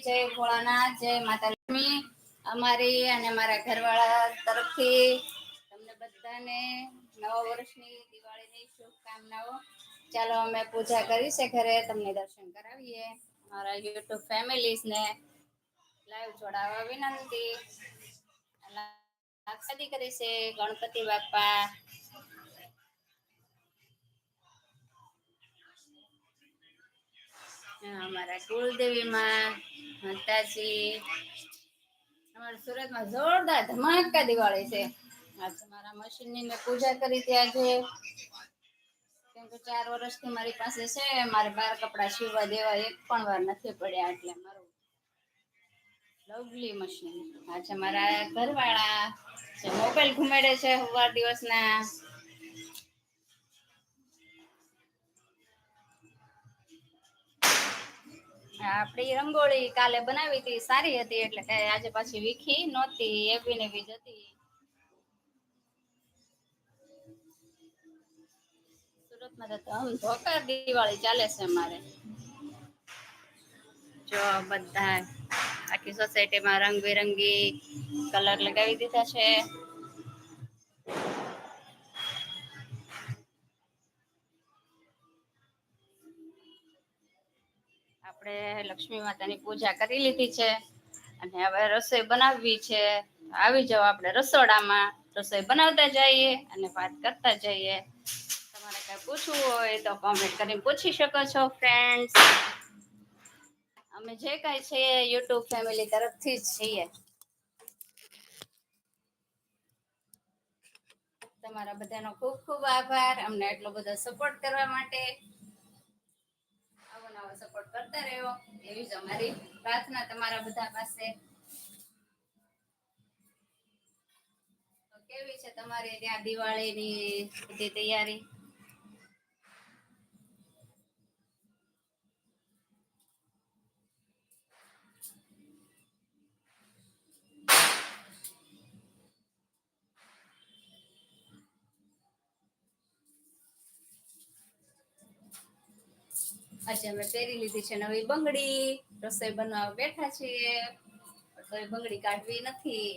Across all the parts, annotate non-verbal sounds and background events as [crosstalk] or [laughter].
જય ભોળાનાથ, જય માતા લક્ષ્મી. અમારી અને મારા ઘરવાળા તરફથી તમને બધાને નવા વર્ષની દિવાળીની શુભકામનાઓ. ચાલો અમે પૂજા કરી છે ઘરે, તમને દર્શન કરાવીએ. મારા યુટ્યુબ ફેમિલીઝને લાઈવ જોડાવા વિનંતી. કરી છે ગણપતિ બાપા. અમારા કુળદેવીમાં, માતાજી. અમારા સુરતમાં જોરદાર ધમાકા દિવાળી છે. આજે મારા મશીનની મેં પૂજા કરી હતી આજે. કેમ કે ચાર વર્ષથી મારી પાસે છે, મારે બાર કપડા સીવવા દેવા એક પણ વાર નથી પડ્યા, એટલે મારું લવલી મશીન. આજે મારા ઘરવાળા મોબાઈલ ઘુમેડે છે સવાર દિવસના. આપણી રંગોળી કાલે બનાવી હતી, સારી હતી, એટલે કે આજે પાછી વીખી નહોતી, એવી ને એવી જ હતી. સુરતમાં તો આમ ધોકાર દિવાળી ચાલે છે અમારે. જો બધા આખી સોસાયટીમાં રંગબેરંગી કલર લગાવી દીધા છે. આપણે લક્ષ્મી માતાની પૂજા કરી લીધી છે અને હવે રસોઈ બનાવવી છે. આવી જાઓ આપણે રસોડામાં, રસોઈ બનાવતા જઈએ અને વાત કરતા જઈએ. તમારે કઈ પૂછવું હોય તો કોમેન્ટ કરીને પૂછી શકો છો ફ્રેન્ડ્સ અમે જે કઈ છે યુટ્યુબ ફેમિલી તરફથી જ છીએ. તમારા બધાનો ખૂબ ખૂબ આભાર. અમને એટલો બધો સપોર્ટ કરવા માટે. આવો નવો સપોર્ટ કરતા રહેવો. એવી જ અમારી પ્રાર્થના તમારા બધા પાસે. કેવી છે તમારી ત્યાં દિવાળીની બધી તૈયારી? આજે અમે પહેરી લીધી છે નવી બંગડી. રસોઈ બનાવવા બેઠા છીએ. તો બંગડી કાઢવી નથી.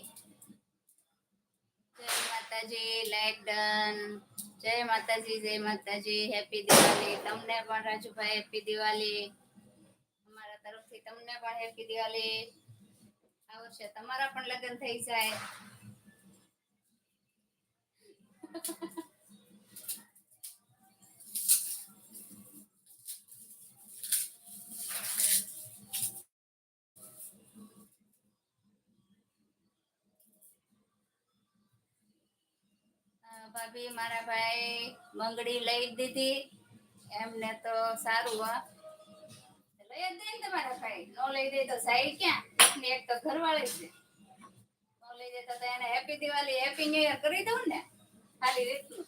જય માતાજી લાઈક ડન જય માતાજી જય માતાજી. હેપી દિવાળી તમને પણ રાજુભાઈ હેપી દિવાળી અમારા તરફથી તમને પણ હેપી દિવાળી આ વર્ષે તમારા પણ લગ્ન થઈ જાય. ભાભી મારા ભાઈ બંગડી લઈ દીધી. એમને તો સારું હા. લઈ જ દે ને તમારા ભાઈ. નો લઈ દે તો સાઈ ક્યાં? એક તો ઘરવાળી છે. નો લઈ દે તો એને happy Diwali happy new year કરી દઉં ને. ખાલી રીતનું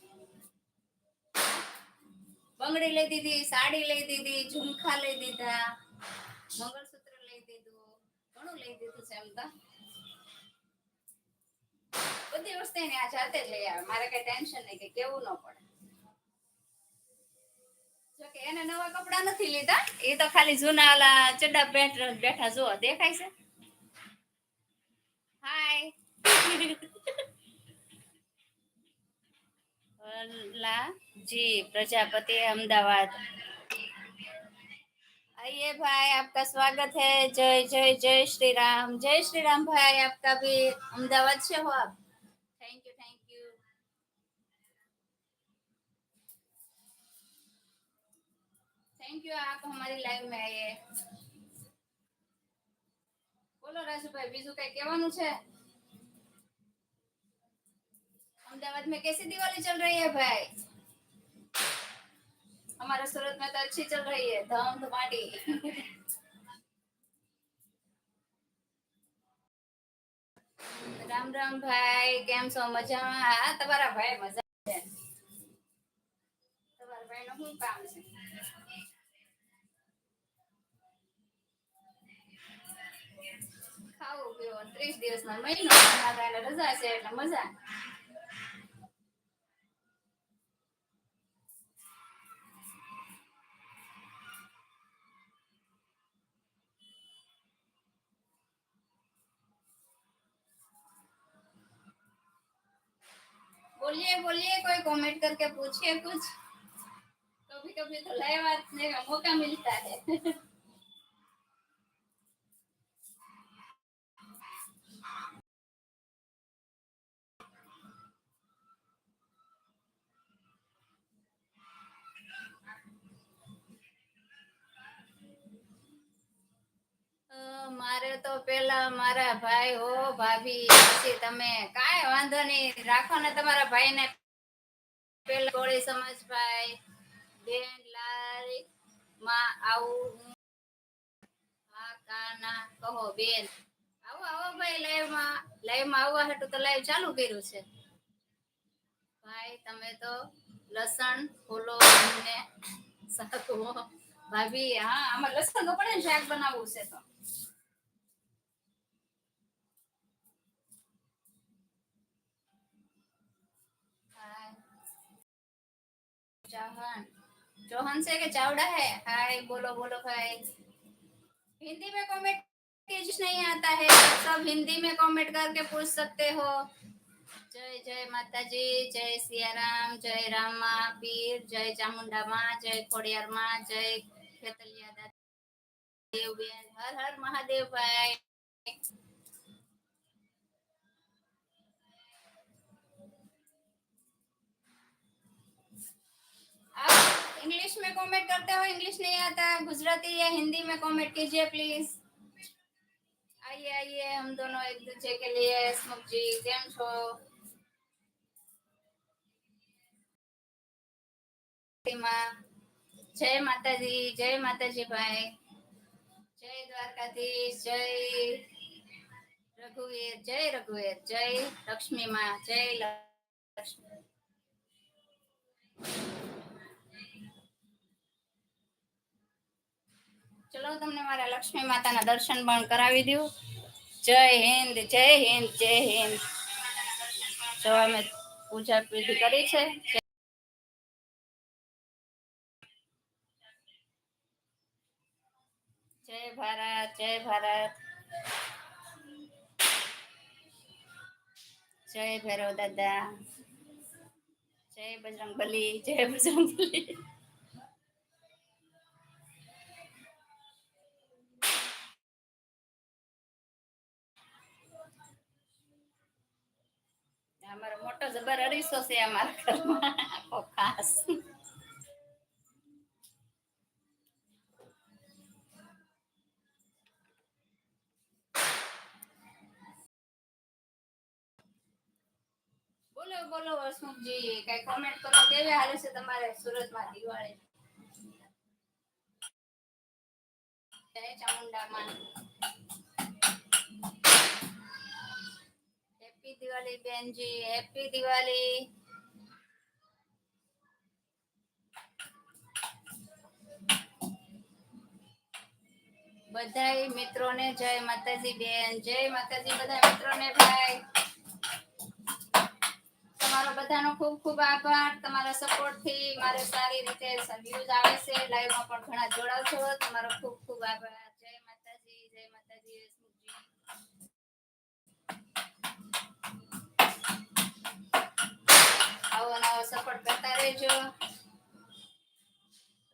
બંગડી લઈ દીધી, સાડી લઈ દીધી, ઝુમખા લઈ દીધા, મંગળસૂત્ર લઈ દીધું, ઘણું લઈ દીધું છે એમ તો. બધી વસ્તુ એને આ જાતે જ લઈ આવે મારે કઈ ટેન્શન નહીં કે કેવું ન પડે જો કે એને નવા કપડા નથી લીધા એ તો ખાલી જૂના ઓલા ચડ્ડા પેન્ટ બેઠા જો દેખાય છે હાય ઓલા જી [laughs] પ્રજાપતિ अहमदाबाद आइए भाई आपका स्वागत है जय जय जय श्री राम जय श्री राम भाई आपका भी अहमदाबाद से हो आप थैंक यू आप हमारी लाइव में आए બોલો રાજુભાઈ બીજું કઈ કહેવાનું છે अहमदाबाद में कैसी दिवाली चल रही है भाई हमारे सूरत में तो अच्छी चल रही है धम धमाड़ी રામ રામ ભાઈ કેમ છો મજામાં હા તમારા ભાઈ મજા છે તમારા ભાઈ નું શું કામ છે ત્રીસ દિવસનો મહિનો માતા રજા છે એટલે મજા बोलिए बोलिए, कोई कमेंट करके पूछिए कुछ। कभी कभी तो लाइव आने का मौका मिलता है। [laughs] મારે તો પેલા મારા ભાઈ હો ભાભી, પછી તમે કાંઈ વાંધો નહીં. રાખો ને તમારા ભાઈને. પેલા કોળી સમાજ ભાઈ બેન લાલમાં આવું, હું કાના કહો, બેન. આવો આવો ભાઈ લાઈવમાં લાઈવમાં આવવા હતું તો લાઈવ ચાલુ કર્યું છે. ભાઈ, તમે તો લસણ ફૂલો અને શાક ભાભી, હા, આમાં લસણ ને શાક બનાવવું છે તો. चौहान। चौहान से के चावड़ा है? हाय, बोलो बोलो भाई। हिंदी में कमेंट कुछ नहीं आता है? सब हिंदी में कमेंट करके पूछ सकते हो। जय जय माता जी जय सिया राम जय रामा पीर, जय चामुंडा माँ, जय खोड़ियार माँ, जय खेतलिया दादा, देव हर हर महादेव भाई। आप इंग्लिश में कमेंट करते हो इंग्लिश नहीं आता गुजराती या हिंदी में कमेंट कीजिए प्लीज आइए आइए हम दोनों एक दूसरे के लिए स्मुख जी केम છો માં જય માતાજી જય માતાજી ભાઈ જય દ્વારકાધીશ જય રઘુવીર જય રઘુવીર જય લક્ષ્મી માં જય લક્ષ્મી ચલો તમને મારા લક્ષ્મી માતાના દર્શન પણ કરાવી દઉં. જય હિન્દ જય હિન્દ જય હિન્દ. તો અમે પૂજા વિધિ કરી છે. જય ભારત જય ભારત. જય ભૈરવ દાદા. જય બજરંગ બલી જય બજરંગ અમારો મોટો જબર અરીસો છે અમારા ખાસ. બોલો બોલો હસમુખજી કઈ કોમેન્ટ કરો, કેવી હાલે છે તમારે સુરતમાં દિવાળી? જય ચામુંડા માં હેપી દિવાળી બેનજી, હેપી દિવાળી. બધાય મિત્રોને જય માતાજી બેન, જય માતાજી બધા મિત્રોને ભાઈ. તમારો બધાનો ખૂબ ખૂબ આભાર, તમારા સપોર્ટથી મારે સારી રીતે વ્યૂઝ આવે છે. લાઈવમાં પણ ઘણા જોડાવ છો. તમારો ખૂબ ખૂબ આભાર. આવો નવો સપોર્ટ કરતા રહેજો.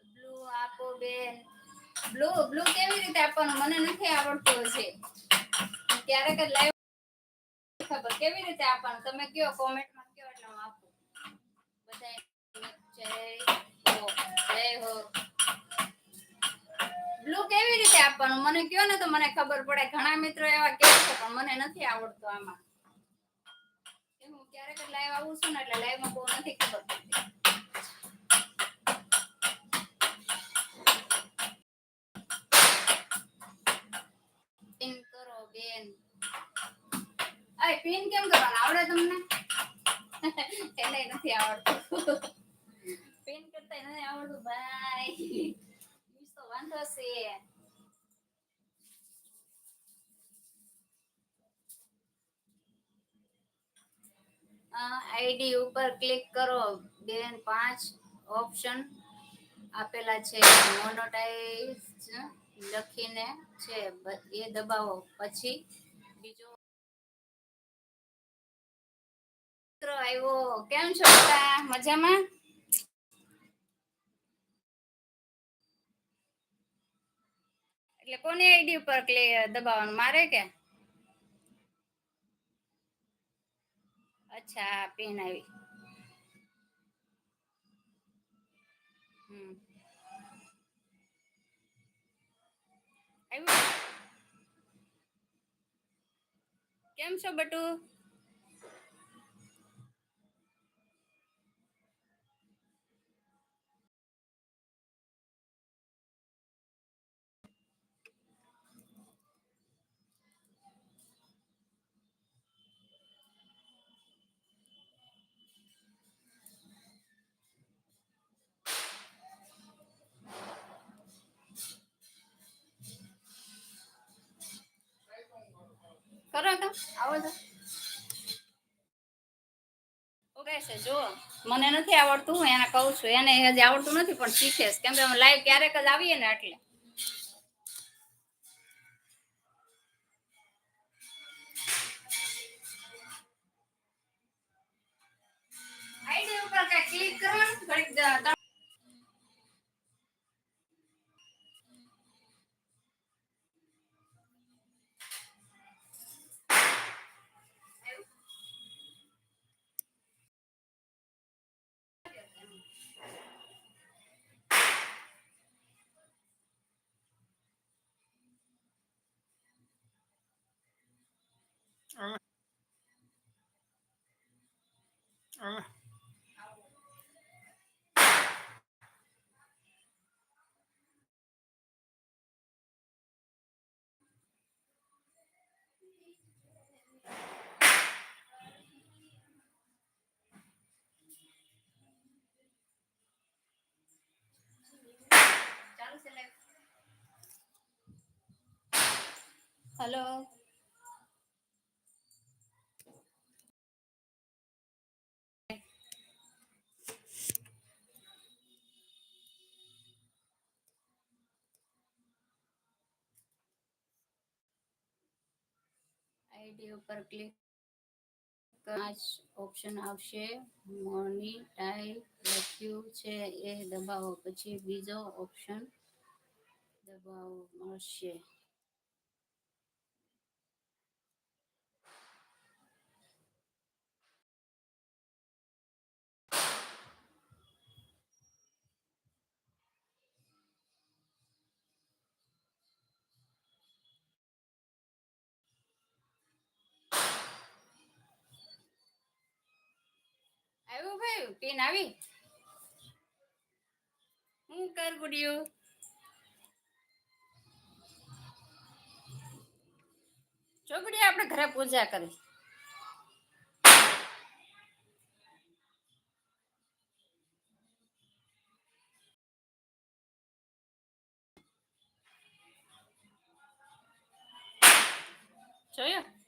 બ્લુ આપો બેન. બ્લુ બ્લુ કેવી રીતે આપવાનું? મને નથી આવડતું છે ક્યારેક જ લાઈવ ખબર. કેવી રીતે આપવાનું? તમે કયો, કોમેન્ટમાં કયો એટલે હું આપું. બધાય જય હો જય હો. બ્લુ કેવી રીતે આપવાનું? મને કયો ને તો મને ખબર પડે. ઘણા મિત્રો એવા કે છે, પણ મને નથી આવડતું આમાં. ક્યારેક લાઈવ આવું છું ને એટલે લાઈવમાં બહુ નથી ખબર પિન કરો બેન. અય પિન કેમ કરવાનું? આવડે તમને એને નથી આવડતું પિન કરતા નથી આવડતું ભાઈ ઈ તો વાંધો છે આઈડી ઉપર ક્લિક કરો. બેન પાંચ ઓપ્શન આપેલા છે. મોનોટાઇઝ લખીને છે. એ દબાવો. પછી બીજો મિત્રો આવ્યો. કેમ છો મજામાં? એટલે કોની આઈડી ઉપર ક્લિક દબાવવાનું? મારે કે? અચ્છા પેન આવી. કેમ છો બટુ? મને નથી આવડતું, હું એને કહું છું. એને હજી આવડતું નથી, પણ શીખે કેમ કે અમે લાઈવ ક્યારેક જ આવીએ ને એટલે. આઈડી ઉપર ક્લિક ઘડીક દ- દ- ચાલુ છે live? હેલો આઈડી ઉપર ક્લિક પાંચ ઓપ્શન આવશે. મોની ટાઈ લખ્યું છે. એ દબાવો. પછી બીજો ઓપ્શન દબાવો મળશે. આવ્યું ભાઈ પિન આવી? હું કર ગુડિયું? ચોગડી આપણે ઘરે પૂજા કરી. જોયું?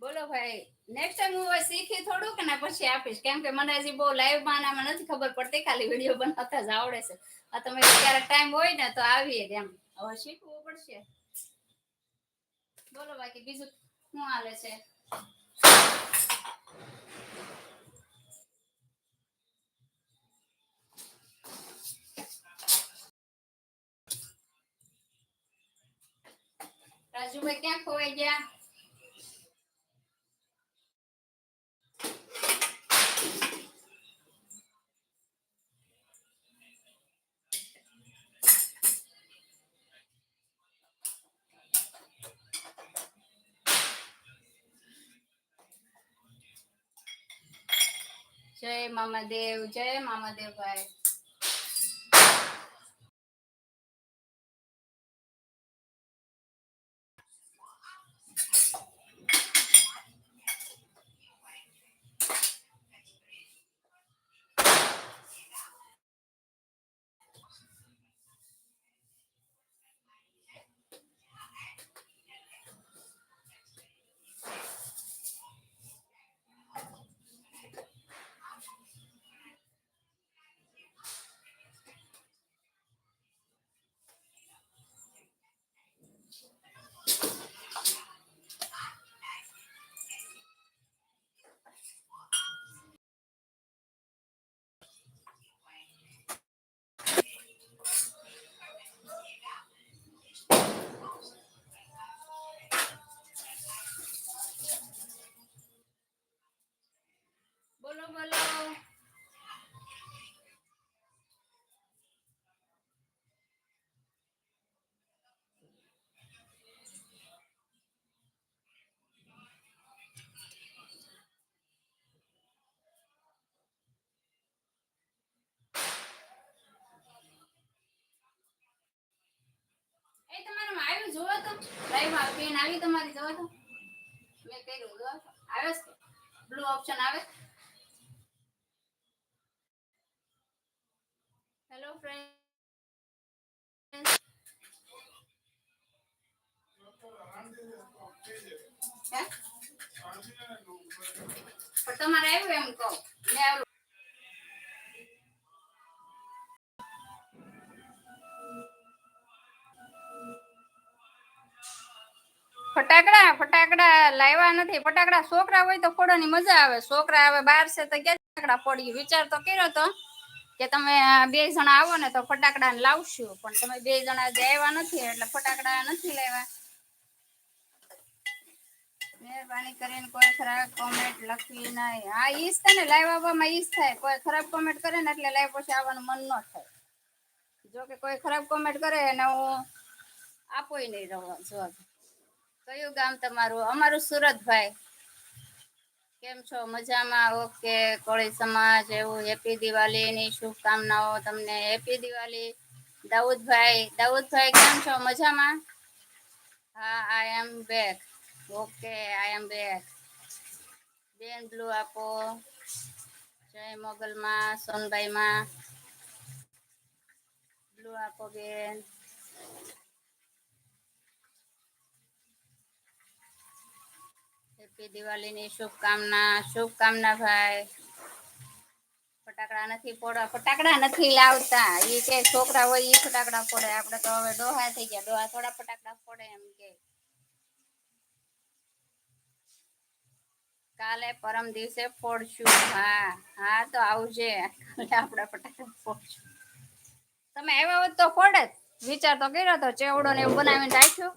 બોલો ભાઈ નેક્સ્ટ ટાઈમ હું હવે શીખી થોડુંક ને પછી આપીશ. કેમ કે મને હજી બહુ લાઈવમાં આમાં નથી ખબર પડતી, ખાલી વીડિયો બનાવતા જ આવડે છે. આ તમે ક્યારેક ટાઈમ હોય ને તો આવીએ એમ. હવે શીખવું પડશે. બોલો બાકી, બીજું શું હાલે છે? રાજુભાઈ ક્યાં ખોવાઈ ગયા? જય મામાદેવ જય મામાદેવ ભાઈ. આવી જોવો તો. લાઈવમાં આવી તમારી જોવો મેં કર્યું, જોવો તો. આવે હેલો ફ્રેન્ડ પણ તમારે આવ્યું એમ કહો. મેં આવ્યું ફટાકડા ફટાકડા લાવ્યા નથી. ફટાકડા છોકરા હોય તો ફોડવાની મજા આવે. છોકરા આવે બહાર છે તો ક્યાં ફટાકડા ફોડી વિચાર તો કર્યો તો કે તમે બે જણા આવો ને તો ફટાકડા લાવશું. પણ તમે બે જણા જે આવ્યા નથી, એટલે ફટાકડા નથી લેવા મહેરબાની કરીને કોઈ ખરાબ કોમેન્ટ લખવી નહીં. હા ઈજ થાય ને લાઈવ આવવામાં ઈજ થાય. કોઈ ખરાબ કોમેન્ટ કરે ને એટલે લાઈવ પછી આવવાનું મન ન થાય. જો કે કોઈ ખરાબ કોમેન્ટ કરે ને હું આપોય નહીં રહો. જવાબ કયું ગામ તમારું? અમારું સુરતભાઈ. કેમ છો? મજામાં? ઓકે. કોળી સમાજ, એવું? હેપી દિવાળીની શુભકામનાઓ તમને. હેપી દિવાળી. દાઉદભાઈ. દાઉદભાઈ, કેમ છો? મજામાં? હા I am back okay I am back બેન, બ્લુ આપો. જય મોગલમાં, સોનભાઈમાં. બ્લુ આપો બેન. હેપી દિવાળીની શુભકામના શુભકામના ભાઈ. ફટાકડા નથી પોડા ફટાકડા નથી લાવતા. એ કે છોકરા હોય એ ફટાકડા ફોડે. આપણે તો હવે ડોહા થઈ ગયા. ડોહા થોડા ફટાકડા ફોડે એમ કે. કાલે પરમ દિવસે ફોડશું. હા હા તો આવજે. આપણે ફટાકડા ફોડશું. તમે આવ્યા હોત તો ફોડે. વિચાર તો કર્યો તો ચેવડો ને એવું બનાવીને રાખ્યો.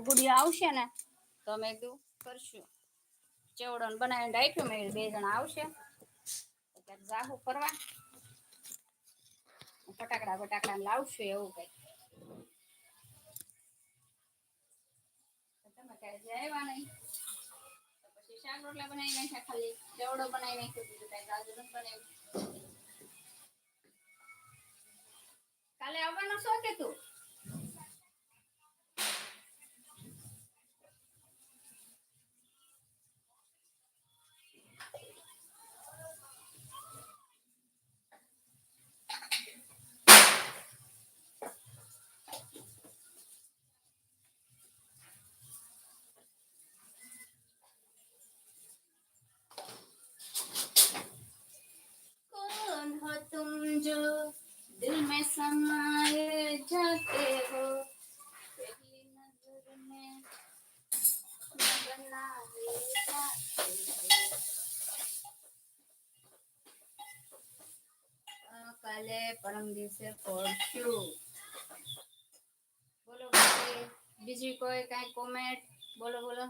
ગુડિયા આવશે ને. તો મેં કીધું કરશું. ચેવડો ને બનાવીને રાખ્યું મેં, બે જણા આવશે. ક્યાંક જાહુ ફટાકડા ફટાકડા લાવશું એવું કઈ પછી શાક રોટલા બનાવી નાખ્યા ખાલી. ચેવડો બનાવી નાખ્યો કઈ બનાવ્યું. કાલે આવવાનો શો કે તું? दिल में समाए जाते हो पहली नजर में बनाए जाते हो આ કાલે પરમ દિવસે પહોંચ્યું બોલો પછી બીજી કોઈ કઈ કોમેન્ટ બોલો બોલો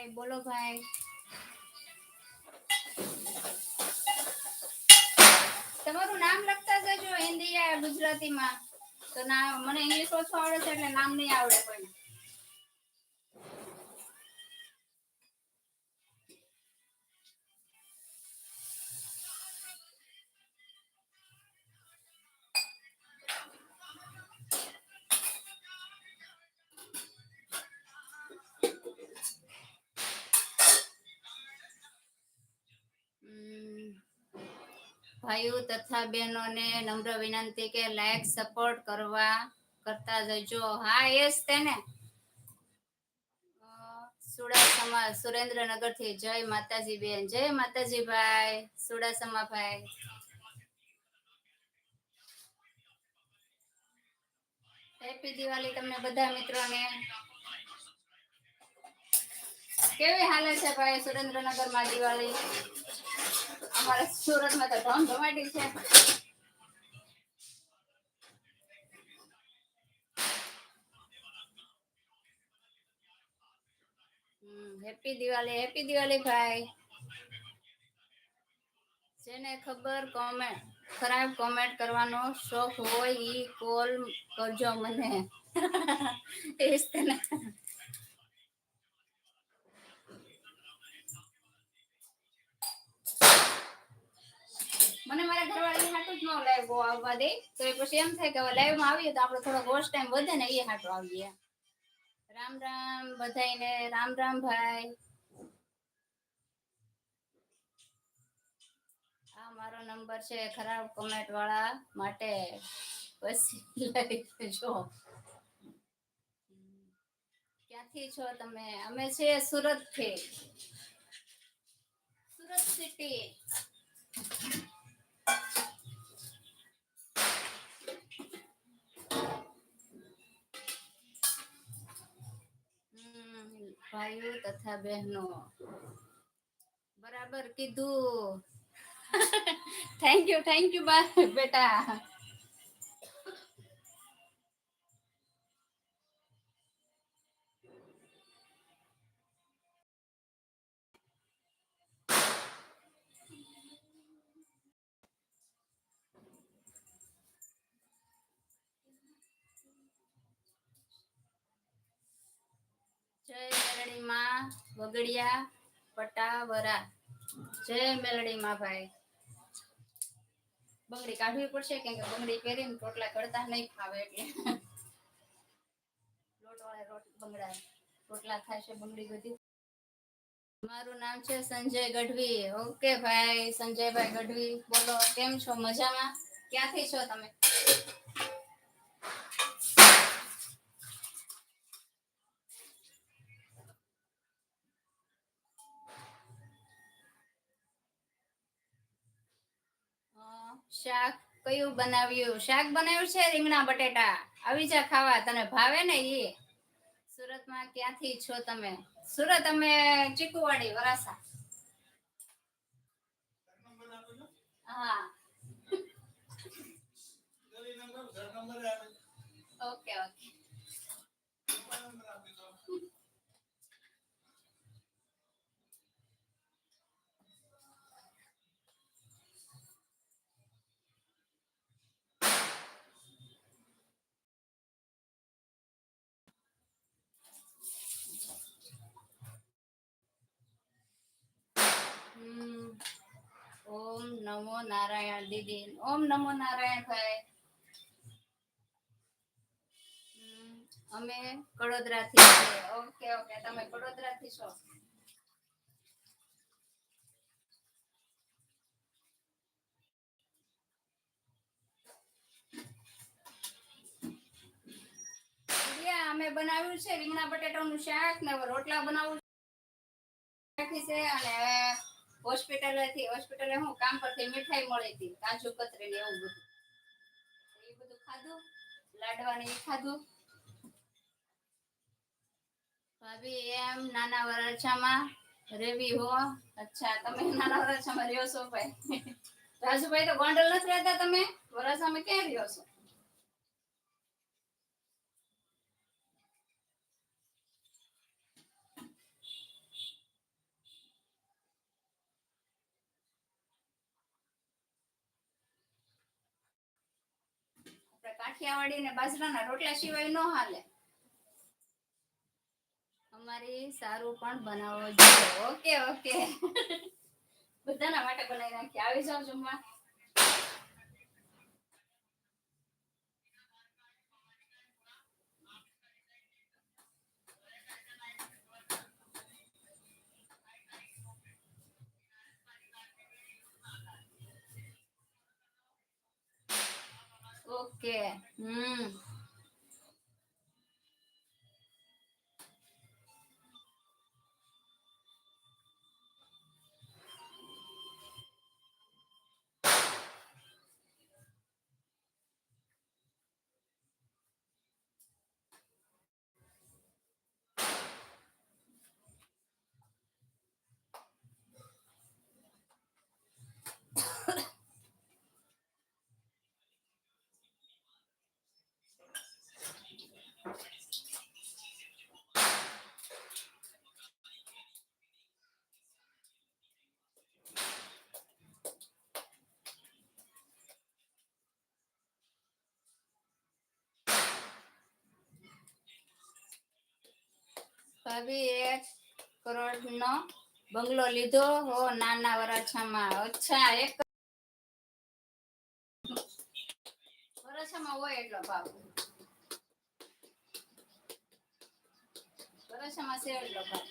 હાય બોલો ભાઈ. તમારું નામ લખતા જજો હિન્દી યા ગુજરાતીમાં. તો ના, મને ઇંગ્લિશ ઓછું આવડે છે એટલે નામ નહીં આવડે કોઈને. ભાઈઓ બહેનોને નમ્ર વિનંતી કે લાઈક સપોર્ટ કરવા કરતા જજો. હા એ તેને. સુડાસમા સુરેન્દ્રનગરથી જય માતાજી બેન જય માતાજી ભાઈ સુડાસમા ભાઈ હેપી દિવાળી તમને બધા મિત્રોને. કેવી હાલે છે ભાઈ સુરેન્દ્રનગરમાં દિવાળી? અમારા સુરતમાં તો ધમ ધમાટી છે. હેપી દિવાળી હેપી દિવાળી ભાઈ. જેને ખબર કોમેન્ટ ખરાબ કોમેન્ટ કરવાનો શોખ હોય ઈ કોલ કરજો મને [laughs] એ જ તે ને. મને મારા ઘરવાળી હાટું જ ન લાઈવ આવવા દે. તો એ પછી એમ થાય કે હવે લાઈવમાં આવીએ તો આપડે થોડો વોચ ટાઈમ વધે ને એ હાટું આવીએ. રામ રામ બધાને રામ રામ ભાઈ. આ મારો નંબર છે ખરાબ કમેન્ટ વાળા માટે પછી લઈ જો. ક્યાંથી છો તમે? અમે છે સુરતથી સુરત સિટી ભાઈઓ તથા બહેનો. બરાબર કીધું. થેન્ક યુ થેન્ક યુ બા બેટા. જય મેલડી માં વગડિયા પટાવરા. જય મેલડી માં ભાઈ. બંગડી કાઢવી પડશે કેમ કે બંગડી પહેરીને રોટલા કરતા નહીં ફાવે એટલે. લોટ વાળા રોટ બંગડા. રોટલા થાય છે બંગડી બધી. મારું નામ છે સંજય ગઢવી. ઓકે ભાઈ, સંજયભાઈ ગઢવી. બોલો, કેમ છો? મજામાં? ક્યાંથી છો તમે? શાક કયું બનાવ્યું? શાક બનાવ્યું છે રીંગણા બટેટા. આવી જા ખાવા તને ભાવે ને ઈ? સુરતમાં ક્યાંથી છો તમે? સુરત અમે ચીકુવાડી વરાસા હા. Okay okay. ઓમ નમો નારાયણ દીદી, ઓમ નમો નારાયણ ભાઈ. અમે કડોદરા થી ઓકે ઓકે, તમે કડોદરા થી છો અમે બનાવ્યું છે રીંગણા બટેટાનું શાક ને રોટલા બનાવું છે અને હોસ્પિટલ હતી હોસ્પિટલે હું કામ પરથી મીઠાઈ મળી હતી, કાજુ કતરી ને એવું બધું. એ બધું ખાધું લાડવા ને ખાધું. ભાભી, એમ નાના વરાછામાં રેવી હો. અચ્છા, તમે નાના વરાછામાં રહ્યો છો ભાઈ. [laughs] રાજુભાઈ તો ગોંડલ નથી રહેતા તમે? વરસામાં ક્યાં રહ્યો છો? કાઠિયાવાડી ને બાજરાના રોટલા સિવાય નો હાલે. અમારી સારું પણ બનાવો જોઈએ. ઓકે ઓકે બધાના માટે બનાવી નાખી આવી જાવ જમવા. ઓકે હમ એક કરોડ નો બંગલો લીધો. હો, નાના વરાછામાં. અચ્છા, એક વરાછામાં હોય એટલો ભાવ. વરાછામાં છે એટલો ભાવ.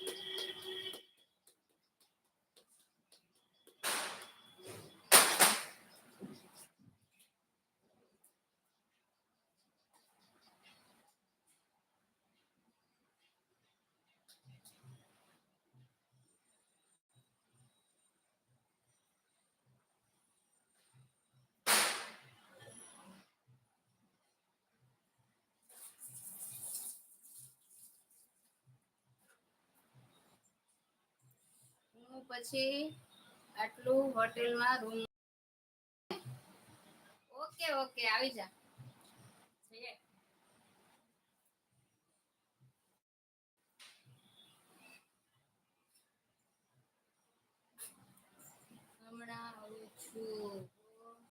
હું પછી આટલું હોટેલમાં રૂમ ઓકે ઓકે આવી જા. હમણાં આવું છું.